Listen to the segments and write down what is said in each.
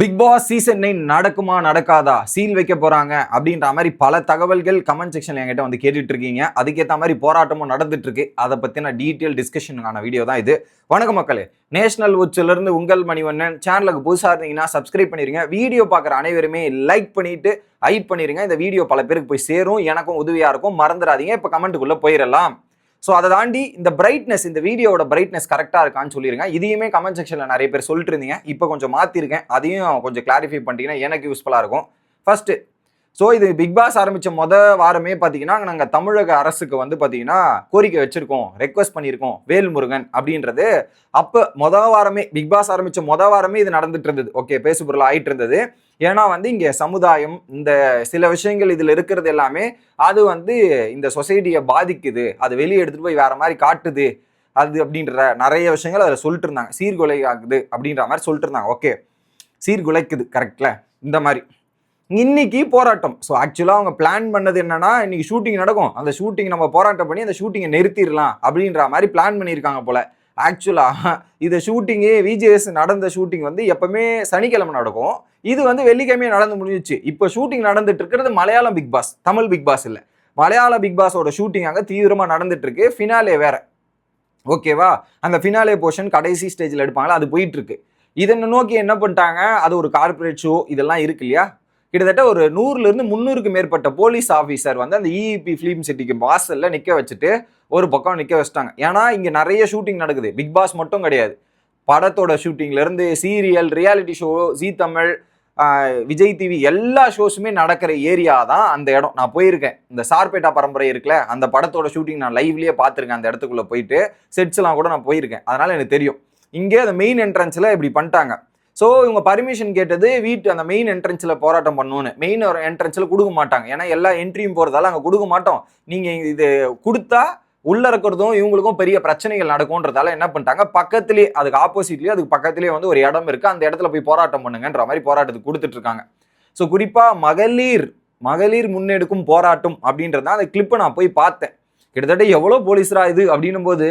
Big Boss season nine நடக்குமா நடக்காதா seal வைக்க போறாங்க அப்படின்ற மாதிரி பல தகவல்கள் கமெண்ட் செக்ஷன்ல என்கிட்ட வந்து கேட்டுட்டு இருக்கீங்க அதுக்கேற்ற மாதிரி போராட்டமும் நடந்துட்டு இருக்கு அதை பத்தின டீட்டெயில் டிஸ்கஷனுக்கான வீடியோ தான் இது. வணக்கம் மக்களே. நேஷனல் உச்சில இருந்து உங்கள் மணிவண்ணன். சேனலுக்கு புதுசாக இருந்தீங்கன்னா சப்ஸ்கிரைப் பண்ணிருங்க. வீடியோ பார்க்குற அனைவருமே லைக் பண்ணிட்டு ஹைட் பண்ணிருங்க. இந்த வீடியோ பல பேருக்கு போய் சேரும். எனக்கும் உதவியா இருக்கும். மறந்துடாதீங்க. இப்போ கமெண்ட்டுக்குள்ள போயிடலாம். ஸோ அதை தாண்டி இந்த பிரைட்னஸ் இந்த வீடியோட பிரைட்னஸ் கரெக்டாக இருக்கான்னு சொல்லிருங்க. இதையுமே கமெண்ட் செக்ஷனில் நிறைய பேர் சொல்லிட்டு இருந்தீங்க. இப்போ கொஞ்சம் மாற்றிருக்கேன் அதையும் கொஞ்சம் கிளாரிஃபை பண்ணிட்டீங்கன்னா எனக்கு யூஸ்ஃபுல்லாக இருக்கும். ஃபஸ்ட்டு ஸோ இது பிக் பாஸ் ஆரம்பித்த மொத வாரமே பார்த்தீங்கன்னா நாங்கள் தமிழக அரசுக்கு வந்து பார்த்தீங்கன்னா கோரிக்கை வச்சுருக்கோம். ரெக்வஸ்ட் பண்ணியிருக்கோம் வேல்முருகன் அப்படின்றது. அப்போ மொத வாரமே பிக் பாஸ் ஆரம்பித்த மொத வாரமே இது நடந்துட்டு இருந்தது ஓகே பேசுபொருள் ஆயிட்டு இருந்தது ஏன்னா வந்து இங்கே சமுதாயம் இந்த சில விஷயங்கள் இதில் இருக்கிறது எல்லாமே அது வந்து இந்த சொசைட்டியை பாதிக்குது. அது வெளியே எடுத்துகிட்டு போய் வேற மாதிரி காட்டுது. அது அப்படின்ற நிறைய விஷயங்கள் அதில் சொல்லிட்டு இருந்தாங்க சீர்குலை ஆகுது அப்படின்ற மாதிரி சொல்லிட்டு இருந்தாங்க ஓகே சீர்குலைக்குது கரெக்டில் இந்த மாதிரி. இன்னைக்கு போராட்டம். ஸோ ஆக்சுவலாக அவங்க பிளான் பண்ணது என்னன்னா இன்னைக்கு ஷூட்டிங் நடக்கும். அந்த ஷூட்டிங் நம்ம போராட்டம் பண்ணி அந்த ஷூட்டிங்கை நிறுத்திடலாம் அப்படின்ற மாதிரி பிளான் பண்ணியிருக்காங்க போல. ஆக்சுவலாக இந்த ஷூட்டிங்கு விஜிஎஸ் நடந்த ஷூட்டிங் வந்து எப்பவுமே சனிக்கிழமை நடக்கும். இது வந்து வெள்ளிக்கிழமையே நடந்து முடிஞ்சிச்சு. இப்போ ஷூட்டிங் நடந்துட்டு இருக்கிறது Malayalam Bigg Boss Tamil Bigg Boss இல்லை. மலையாள பிக் பாஸோட ஷூட்டிங் அங்கே தீவிரமாக நடந்துட்டு இருக்கு. ஃபினாலே வேற. ஓகேவா அந்த ஃபினாலே போர்ஷன் கடைசி ஸ்டேஜில் எடுப்பாங்களா? அது போயிட்டு இருக்கு. இதனை நோக்கி என்ன பண்ணிட்டாங்க? அது ஒரு கார்ப்பரேட் ஷோ இதெல்லாம் இருக்கு இல்லையா? கிட்டத்தட்ட ஒரு நூறுலேருந்து முந்நூறுக்கு மேற்பட்ட போலீஸ் ஆஃபீஸர் வந்து அந்த இஇபி ஃபிலிம் சிட்டிக்கு வாசலில் நிற்க வச்சுட்டு ஒரு பக்கம் நிற்க வச்சிட்டாங்க. ஏன்னா இங்கே நிறைய ஷூட்டிங் நடக்குது. பிக் பாஸ் மட்டும் கிடையாது. படத்தோட ஷூட்டிங்லேருந்து serial reality show Zee Tamil Vijay TV எல்லா ஷோஸுமே நடக்கிற ஏரியா தான் அந்த இடம். நான் போயிருக்கேன். இந்த சார்பேட்டா பரம்பரை இருக்குல்ல அந்த படத்தோட ஷூட்டிங் நான் லைவ்லேயே பார்த்துருக்கேன். அந்த இடத்துக்குள்ளே போயிட்டு செட்ஸ் எல்லாம் கூட நான் போயிருக்கேன். அதனால் எனக்கு தெரியும். இங்கே அந்த மெயின் என்ட்ரன்ஸில் இப்படி பண்ணிட்டாங்க. ஸோ இவங்க பர்மிஷன் கேட்டது வீட்டு அந்த மெயின் என்ட்ரன்ஸில் போராட்டம் பண்ணணும்னு. மெயின் என்ட்ரன்ஸில் கொடுக்க மாட்டாங்க. ஏன்னா எல்லா என்ட்ரியும் போகிறதால அங்கே கொடுக்க மாட்டோம். நீங்கள் இது கொடுத்தா உள்ள இருக்கிறதும் இவங்களுக்கும் பெரிய பிரச்சனைகள் நடக்கும்ன்றதால என்ன பண்ணிட்டாங்க? பக்கத்துலேயே அதுக்கு ஆப்போசிட்லேயே அதுக்கு பக்கத்துலேயே வந்து ஒரு இடம் இருக்குது அந்த இடத்துல போய் போராட்டம் பண்ணுங்கன்ற மாதிரி போராட்டத்துக்கு கொடுத்துட்டு இருக்காங்க. ஸோ குறிப்பாக மகளிர் மகளிர் முன்னெடுக்கும் போராட்டம் அப்படின்றத அந்த கிளிப்பை நான் போய் பார்த்தேன். கிட்டத்தட்ட எவ்வளோ போலீஸ்ரா இது அப்படின்னும் போது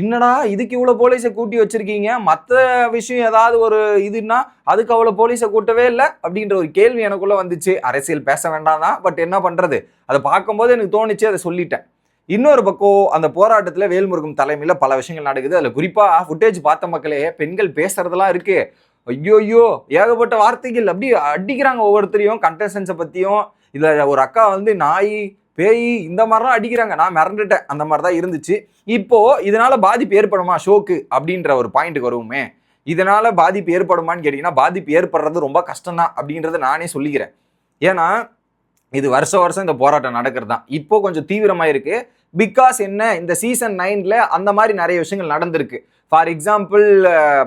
என்னடா இதுக்கு இவ்வளோ போலீஸை கூட்டி வச்சிருக்கீங்க? மற்ற விஷயம் ஏதாவது ஒரு இதுன்னா அதுக்கு அவ்வளோ போலீஸை கூட்டவே இல்லை? அப்படின்ற ஒரு கேள்வி எனக்குள்ளே வந்துச்சு. அரசியல் பேச வேண்டாம் தான் பட் என்ன பண்ணுறது அதை பார்க்கும்போது எனக்கு தோணுச்சு அதை சொல்லிட்டேன். இன்னொரு பக்கம் அந்த போராட்டத்தில் வேல்முருகன் தலைமையில் பல விஷயங்கள் நடக்குது. அதில் குறிப்பாக ஃபுட்டேஜ் பார்த்த மக்களே பெண்கள் பேசுறதெல்லாம் இருக்கு. ஐயோ ஐயோ ஏகப்பட்ட வார்த்தைகள் அப்படி அடிக்கிறாங்க ஒவ்வொருத்தரையும் கண்டஸ்டன்ஸை பற்றியும் இதில் ஒரு அக்கா வந்து நாய் பேய் இந்த மாதிரிலாம் அடிக்கிறாங்க. நான் மிரண்டுட்டேன். அந்த மாதிரி தான் இருந்துச்சு. இப்போ இதனால பாதிப்பு ஏற்படுமா? ஷோக்கு அப்படின்ற ஒரு பாயிண்ட்டுக்கு வருவோமே. இதனால பாதிப்பு ஏற்படுமான்னு கேட்டிங்கன்னா பாதிப்பு ஏற்படுறது ரொம்ப கஷ்டம் தான் அப்படின்றத நானே சொல்லிக்கிறேன். ஏன்னா இது வருஷம் வருஷம் இந்த போராட்டம் நடக்கிறது தான் இப்போ கொஞ்சம் தீவிரமாக இருக்குது பிகாஸ் என்ன? இந்த சீசன் நைனில் அந்த மாதிரி நிறைய விஷயங்கள் நடந்திருக்கு. ஃபார் எக்ஸாம்பிள்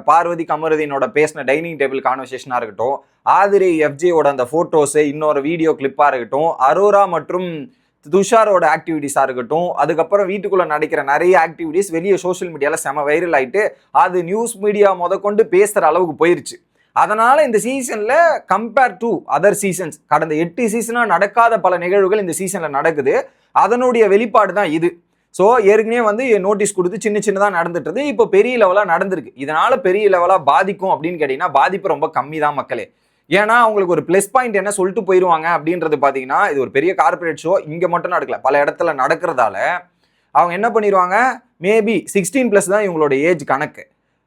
பார்வதி கமருதீனோட பேசின டைனிங் டேபிள் கான்வர்சேஷனாக இருக்கட்டும் ஆதிரி எஃப்ஜேயோட அந்த ஃபோட்டோஸு இன்னொரு வீடியோ கிளிப்பாக இருக்கட்டும் அரோரா மற்றும் துஷாரோட ஆக்டிவிட்டீஸாக இருக்கட்டும் அதுக்கப்புறம் வீட்டுக்குள்ளே நடக்கிற நிறைய ஆக்டிவிட்டீஸ் வெளியே சோஷியல் மீடியாவில் செம வைரல் ஆயிட்டு அது நியூஸ் மீடியா முதற்கொண்டு பேசுகிற அளவுக்கு போயிருச்சு. அதனால் இந்த சீசனில் கம்பேர் டு அதர் சீசன்ஸ் கடந்த எட்டு சீசனாக நடக்காத பல நிகழ்வுகள் இந்த சீசனில் நடக்குது. அதனுடைய வெளிப்பாடு தான் இது. ஸோ ஏற்கனவே வந்து நோட்டீஸ் கொடுத்து சின்ன சின்னதாக நடந்துட்டு இப்போ பெரிய லெவலாக நடந்திருக்கு. இதனால் பெரிய லெவலாக பாதிக்கும் அப்படின்னு கேட்டிங்கன்னா பாதிப்பு ரொம்ப கம்மி தான் மக்களே. ஏன்னா அவங்களுக்கு ஒரு ப்ளஸ் பாயிண்ட் என்ன சொல்லிட்டு போயிடுவாங்க அப்படின்றது பார்த்தீங்கன்னா இது ஒரு பெரிய கார்ப்பரேட் ஷோ இங்கே மட்டும் நடக்கல. பல இடத்துல நடக்கிறதால அவங்க என்ன பண்ணிடுவாங்க மேபி சிக்ஸ்டீன் ப்ளஸ் தான் இவங்களோட ஏஜ் கணக்கு.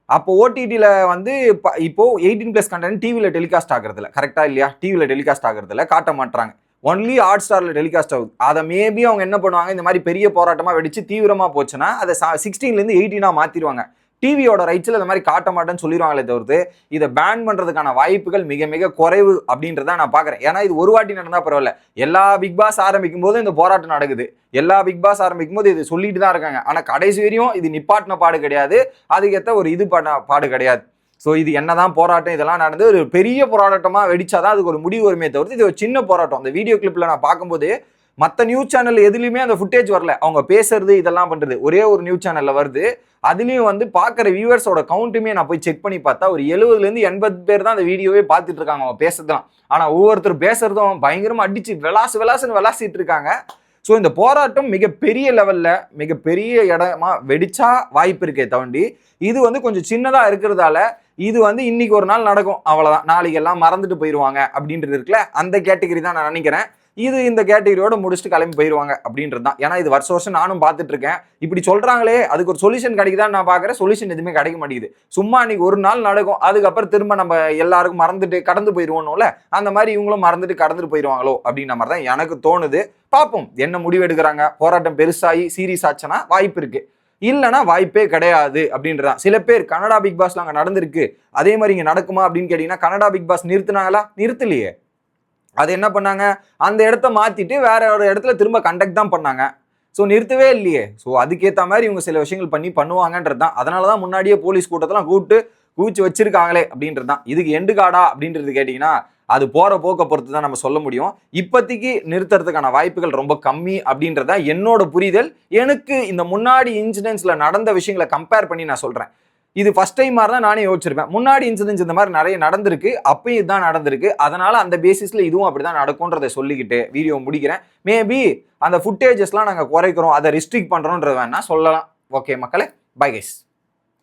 அப்போ ஓடிடியில் வந்து இப்போ இப்போ எயிட்டீன் ப்ளஸ் கண்டென்ட் டிவியில் டெலிகாஸ்ட் ஆகுறதில்ல. கரெக்டாக இல்லையா? டிவியில் டெலிகாஸ்ட் ஆகுறதில்ல. காட்ட மாட்டுறாங்க ஒன்லி ஹாட் ஸ்டாரில் டெலிகாஸ்ட் ஆகுது. அதை மேபி அவங்க என்ன பண்ணுவாங்க? இந்த மாதிரி பெரிய போராட்டமாக வெடித்து தீவிரமாக போச்சுன்னா அதை சிக்ஸ்டீன்லேருந்து எயிட்டீனாக மாற்றிடுவாங்க டிவியோட ரைட்ஸில் இந்த மாதிரி காட்ட மாட்டேன்னு சொல்லிடுவாங்களே தவிர்த்து இதை பேன் பண்ணுறதுக்கான வாய்ப்புகள் மிக மிக குறைவு அப்படின்றத நான் பார்க்குறேன். ஏன்னா இது ஒரு வாட்டி நடந்தால் பரவாயில்ல. எல்லா பிக் பாஸ் ஆரம்பிக்கும் போது இந்த போராட்டம் நடக்குது. எல்லா பிக் பாஸ் ஆரம்பிக்கும் போது இது சொல்லிட்டு தான் இருக்காங்க. ஆனால் கடைசி வரையும் இது நிப்பாட்டின பாடு கிடையாது. அதுக்கேற்ற ஒரு இது பண்ண பாடு கிடையாது. ஸோ இது என்னதான் போராட்டம் இதெல்லாம் நடந்து ஒரு பெரிய போராட்டமாக வெடிச்சாதான் அதுக்கு ஒரு முடிவு வருமே தவிர்த்து இது ஒரு சின்ன போராட்டம். அந்த வீடியோ கிளிப்பில் நான் பார்க்கும்போது மற்ற நியூஸ் சேனல் எதுலையுமே அந்த ஃபுட்டேஜ் வரல. அவங்க பேசுறது இதெல்லாம் பண்ணுறது ஒரே ஒரு நியூஸ் சேனலில் வருது. அதுலேயும் வந்து பார்க்குற வியூவர்ஸோட கவுண்ட்டுமே நான் போய் செக் பண்ணி பார்த்தா ஒரு எழுபதுலேருந்து எண்பது பேர் தான் அந்த வீடியோவே பார்த்துட்டு இருக்காங்க அவங்க பேசுறதுலாம் ஆனால் ஒவ்வொருத்தர் பேசுறதும் பயங்கரமாக அடிச்சு விளாசு விளாசுன்னு விளாசிட்டு இருக்காங்க. ஸோ இந்த போராட்டம் மிகப்பெரிய லெவலில் மிகப்பெரிய இடமா வெடிச்சா வாய்ப்பு இருக்கே தவண்டி. இது வந்து கொஞ்சம் சின்னதாக இருக்கிறதால இது வந்து இன்னைக்கு ஒரு நாள் நடக்கும். அவ்வளோதான் நாளைக்கு எல்லாம் மறந்துட்டு போயிடுவாங்க அப்படின்றது இருக்குல்ல? அந்த கேட்டகரி தான் நான் நினைக்கிறேன். இது இந்த கேட்டகரியோட முடிச்சுட்டு கிளம்பி போயிடுவாங்க அப்படின்றது தான். ஏன்னா இது வருஷ வருஷம் நானும் பார்த்துட்டு இருக்கேன் இப்படி சொல்றாங்களே அதுக்கு ஒரு சொல்யூஷன் கிடைக்குதான்னு நான் பார்க்குறேன். சொல்யூஷன் எதுவுமே கிடைக்க மாட்டேங்குது. சும்மா அன்னைக்கு ஒரு நாள் நடக்கும் அதுக்கப்புறம் திரும்ப நம்ம எல்லாருக்கும் மறந்துட்டு கடந்து போயிடுவோம்ல அந்த மாதிரி இவங்களும் மறந்துட்டு கடந்துட்டு போயிடுவாங்களோ அப்படின்ற மாதிரி தான் எனக்கு தோணுது. பார்ப்போம் என்ன முடிவு எடுக்கிறாங்க. போராட்டம் பெருசாகி சீரியஸ் ஆச்சுன்னா வாய்ப்பு இருக்கு. இல்லைனா வாய்ப்பே கிடையாது அப்படின்றதான் சில பேர் கனடா பிக் பாஸ்ல அங்கே நடந்திருக்கு. அதே மாதிரி இங்கே நடக்குமா அப்படின்னு கேட்டிங்கன்னா கனடா பிக் பாஸ் நிறுத்தினாங்களா? நிறுத்தலையே. அது என்ன பண்ணாங்க? அந்த இடத்த மாத்திட்டு வேற ஒரு இடத்துல திரும்ப கண்டக்ட் தான் பண்ணாங்க. ஸோ நிறுத்தவே இல்லையே. ஸோ அதுக்கேற்ற மாதிரி இவங்க சில விஷயங்கள் பண்ணி பண்ணுவாங்கன்றது தான். அதனால தான் முன்னாடியே போலீஸ் கூட்டத்தெல்லாம் கூப்பிட்டு கூச்சி வச்சிருக்காங்களே அப்படின்றது தான். இதுக்கு எண்டு காடா அப்படின்றது கேட்டிங்கன்னா அது போகிற போக்க பொறுத்து தான் நம்ம சொல்ல முடியும். இப்போதைக்கு நிறுத்துறதுக்கான வாய்ப்புகள் ரொம்ப கம்மி அப்படின்றத என்னோட புரிதல். எனக்கு இந்த முன்னாடி இன்சிடென்ட்ஸில் நடந்த விஷயங்களை கம்பேர் பண்ணி நான் சொல்கிறேன் இது ஃபஸ்ட் டைம் மாதிரி தான் நானே யோசிச்சிருப்பேன். முன்னாடி இன்சிடென்ட்ஸ் இந்த மாதிரி நிறைய நடந்திருக்கு. அப்பயும் இதுதான் நடந்திருக்கு. அதனால அந்த பேசிஸில் இதுவும் அப்படிதான் நடக்கும்ன்றதை சொல்லிக்கிட்டு வீடியோ முடிக்கிறேன். மேபி அந்த ஃபுட்டேஜஸ்லாம் நாங்கள் குறைக்கிறோம். அதை ரிஸ்ட்ரிக்ட் பண்ணுறோன்றது வேணா சொல்லலாம். ஓகே மக்களே பை கைஸ்